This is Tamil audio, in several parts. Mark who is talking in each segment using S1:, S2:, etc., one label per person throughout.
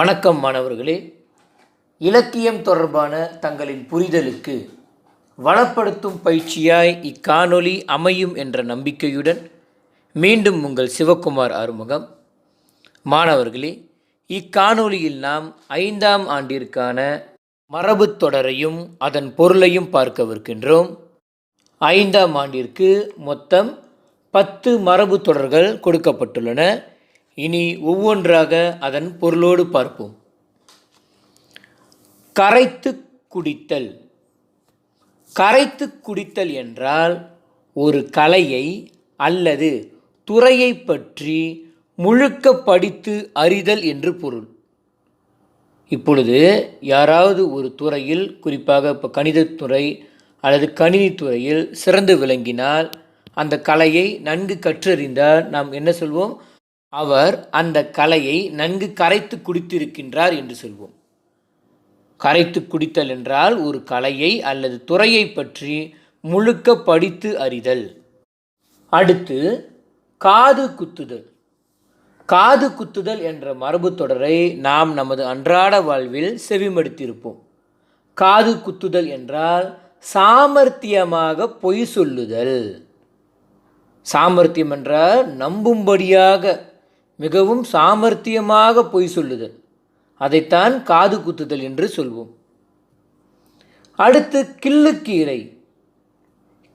S1: வணக்கம் மாணவர்களே. இலக்கியம் தொடர்பான தங்களின் புரிதலுக்கு வளப்படுத்தும் பயிற்சியாய் இக்காணொலி அமையும் என்ற நம்பிக்கையுடன் மீண்டும் உங்கள் சிவக்குமார் ஆறுமுகம். மாணவர்களே இக்காணொலியில் நாம் ஐந்தாம் ஆண்டிற்கான மரபுத் தொடரையும் அதன் பொருளையும் பார்க்கவிருக்கின்றோம். ஐந்தாம் ஆண்டிற்கு மொத்தம் பத்து மரபு தொடர்கள் கொடுக்கப்பட்டுள்ளன. இனி ஒவ்வொன்றாக அதன் பொருளோடு பார்ப்போம். கரைத்து குடித்தல். கரைத்து குடித்தல் என்றால் ஒரு கலையை அல்லது துறையை பற்றி முழுக்க படித்து அறிதல் என்று பொருள். இப்பொழுது யாராவது ஒரு துறையில் குறிப்பாக இப்போ கணிதத்துறை அல்லது கணினித்துறையில் சிறந்து விளங்கினால் அந்த கலையை நன்கு கற்றறிந்தால் நாம் என்ன சொல்வோம்? அவர் அந்த கலையை நன்கு கரைத்து குடித்திருக்கின்றார் என்று சொல்வோம். கரைத்து குடித்தல் என்றால் ஒரு கலையை அல்லது துறையை பற்றி முழுக்க படித்து அறிதல். அடுத்து காது குத்துதல். காது குத்துதல் என்ற மரபு தொடரை நாம் நமது அன்றாட வாழ்வில் செவிமடுத்திருப்போம். காது குத்துதல் என்றால் சாமர்த்தியமாக பொய் சொல்லுதல். சாமர்த்தியம் என்றால் நம்பும்படியாக மிகவும் சாமர்த்தியமாக பொய் சொல்லுதல் அதைத்தான் காது குத்துதல் என்று சொல்வோம். அடுத்து கிள்ளுக்கீரை.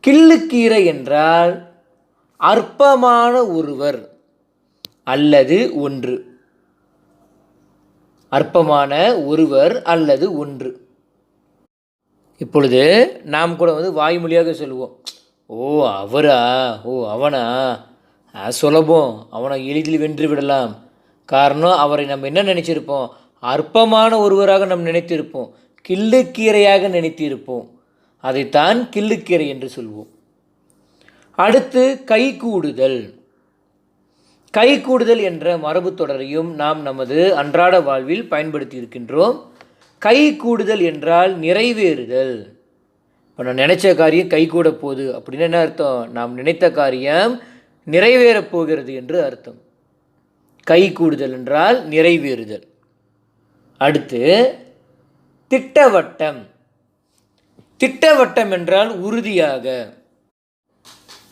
S1: கிள்ளுக்கீரை என்றால் அற்பமான ஒருவர் அல்லது ஒன்று. அற்பமான ஒருவர் அல்லது ஒன்று. இப்பொழுது நாம் கூட வந்து வாய்மொழியாக சொல்லுவோம். ஓ அவரா? ஓ அவனா? சுலபம். அவனை எளிதில் வென்று விடலாம். காரணம் அவரை நம்ம என்ன நினச்சிருப்போம்? அற்பமான ஒருவராக நாம் நினைத்திருப்போம். கிள்ளுக்கீரையாக நினைத்திருப்போம். அதைத்தான் கிள்ளுக்கீரை என்று சொல்வோம். அடுத்து கை கூடுதல் கை கூடுதல் என்ற மரபு தொடரையும் நாம் நமது அன்றாட வாழ்வில் பயன்படுத்தி இருக்கின்றோம். கை கூடுதல் என்றால் நிறைவேறுதல். இப்போ நான் நினைச்ச காரியம் கை கூட போகுது அப்படின்னு என்ன அர்த்தம்? நாம் நினைத்த காரியம் நிறைவேறப் போகிறது என்று அர்த்தம். கை கூடுதல் என்றால் நிறைவேறுதல். அடுத்து திட்டவட்டம். திட்டவட்டம் என்றால் உறுதியாக.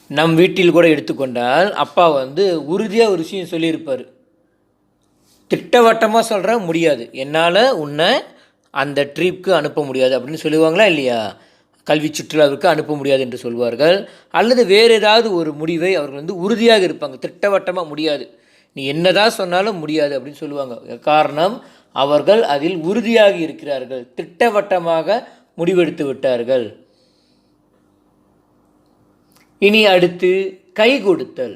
S1: நம் வீட்டில் கூட எடுத்துக்கொண்டால் அப்பா வந்து உறுதியாக ஒரு விஷயம் சொல்லியிருப்பார். திட்டவட்டமாக சொல்கிற முடியாது. என்னால் உன்னை அந்த ட்ரிப்க்கு அனுப்ப முடியாது அப்படின்னு சொல்லுவாங்களா இல்லையா? கல்வி சுற்றுலாவிற்கு அனுப்ப முடியாது என்று சொல்வார்கள். அல்லது வேறு ஏதாவது ஒரு முடிவை அவர்கள் வந்து உறுதியாக இருப்பாங்க. திட்டவட்டமாக முடியாது. நீ என்னதான் சொன்னாலும் முடியாது அப்படின்னு சொல்லுவாங்க. காரணம் அவர்கள் அதில் உறுதியாக இருக்கிறார்கள். திட்டவட்டமாக முடிவெடுத்து விட்டார்கள். இனி அடுத்து கை கொடுத்தல்.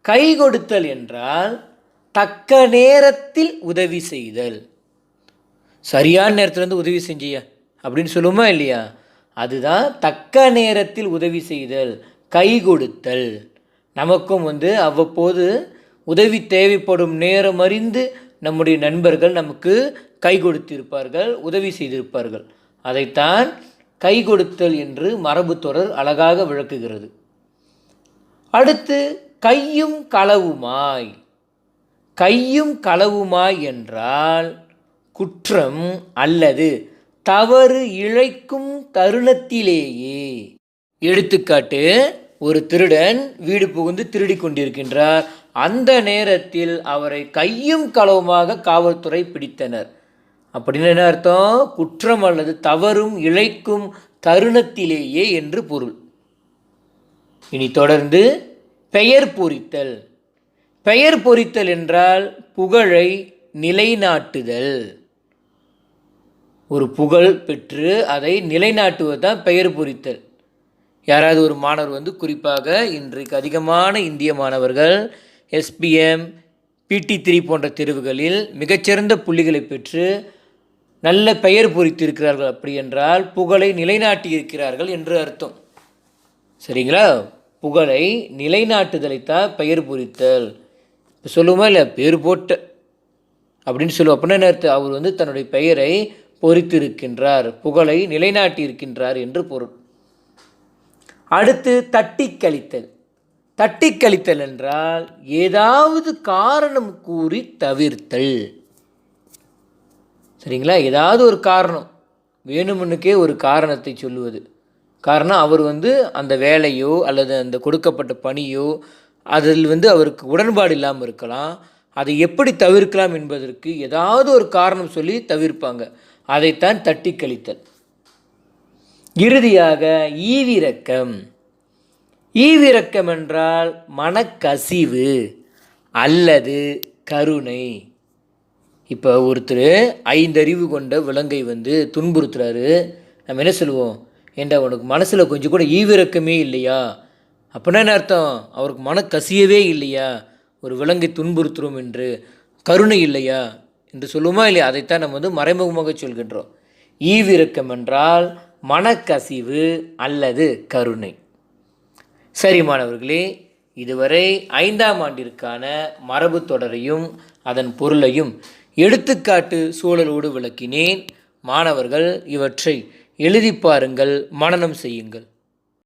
S1: கை கொடுத்தல் என்றால் தக்க நேரத்தில் உதவி செய்தல். சரியான நேரத்தில் வந்து உதவி செஞ்சிய அப்படின்னு சொல்லுமா இல்லையா? அதுதான் தக்க நேரத்தில் உதவி செய்தல் கை கொடுத்தல். நமக்கும் வந்து அவ்வப்போது உதவி தேவைப்படும் நேரம் அறிந்து நம்முடைய நண்பர்கள் நமக்கு கை கொடுத்திருப்பார்கள் உதவி செய்திருப்பார்கள். அதைத்தான் கை கொடுத்தல் என்று மரபு தொடர் அழகாக விளக்குகிறது. அடுத்து கையும் களவுமாய். கையும் களவுமாய் என்றால் குற்றம் அல்லது தவறு இழைக்கும் தருணத்திலேயே. எடுத்துக்காட்டு ஒரு திருடன் வீடு புகுந்து திருடி கொண்டிருக்கின்றார். அந்த நேரத்தில் அவரை கையும் களவுமாக காவல்துறை பிடித்தனர். அப்படின்னு என்ன அர்த்தம்? குற்றம் அல்லது தவறும் இழைக்கும் தருணத்திலேயே என்று பொருள். இனி தொடர்ந்து பெயர் பொறித்தல். பெயர் பொறித்தல் என்றால் புகழை நிலைநாட்டுதல். ஒரு புகழ் பெற்று அதை நிலைநாட்டுவது தான் பெயர் பொறித்தல். யாராவது ஒரு மாணவர் வந்து குறிப்பாக இன்றைக்கு அதிகமான இந்திய மாணவர்கள் எஸ்பிஎம் பிடி த்ரீ போன்ற தேர்வுகளில் மிகச்சிறந்த புள்ளிகளை பெற்று நல்ல பெயர் பொறித்திருக்கிறார்கள் அப்படி என்றால் புகழை நிலைநாட்டி இருக்கிறார்கள் என்று அர்த்தம். சரிங்களா? புகழை நிலைநாட்டுதலைத்தான் பெயர் பொறித்தல். இப்போ சொல்லுவோமா? இல்லை பேர் போட்ட. அப்படின்னு சொல்லுவோம். அப்படின்னா என்ன அர்த்தம்? அவர் வந்து தன்னுடைய பெயரை பொறித்திருக்கின்றார் புகழை நிலைநாட்டியிருக்கின்றார் என்று பொருள். அடுத்து தட்டி கழித்தல் தட்டி கழித்தல் என்றால் ஏதாவது காரணம் கூறி தவிர்த்தல். சரிங்களா? ஏதாவது ஒரு காரணம். வேணுமுன்னுக்கே ஒரு காரணத்தை சொல்லுவது. காரணம் அவர் வந்து அந்த வேலையோ அல்லது அந்த கொடுக்கப்பட்ட பணியோ அதில் வந்து அவருக்கு உடன்பாடு இல்லாமல் இருக்கலாம். அதை எப்படி தவிர்க்கலாம் என்பதற்கு ஏதாவது ஒரு காரணம் சொல்லி தவிர்ப்பாங்க. அதைத்தான் தட்டி கழித்தல் இறுதியாக ஈவிரக்கம். ஈவிரக்கம் என்றால் மனக்கசிவு அல்லது கருணை. இப்போ ஒருத்தர் ஐந்தறிவு கொண்ட விலங்கை வந்து துன்புறுத்துறாரு. நம்ம என்ன சொல்லுவோம்? ஏண்டா உனக்கு மனசில் கொஞ்சம் கூட ஈவிரக்கமே இல்லையா? அப்படின்னா என்ன அர்த்தம்? அவருக்கு மனக்கசியவே இல்லையா? ஒரு விலங்கை துன்புறுத்துறோம் என்று. கருணை இல்லையா? என்று சொல்லுமா இல்லையா? அதைத்தான் நம்ம வந்து மறைமுகமாக சொல்கின்றோம். ஈவிரக்கம் என்றால் மனக்கசிவு அல்லது கருணை. சரி மாணவர்களே இதுவரை ஐந்தாம் ஆண்டிற்கான மரபு தொடரையும் அதன் பொருளையும் எடுத்துக்காட்டு சூழலோடு விளக்கினேன். மாணவர்கள் இவற்றை எழுதி பாருங்கள் மனனம் செய்யுங்கள்.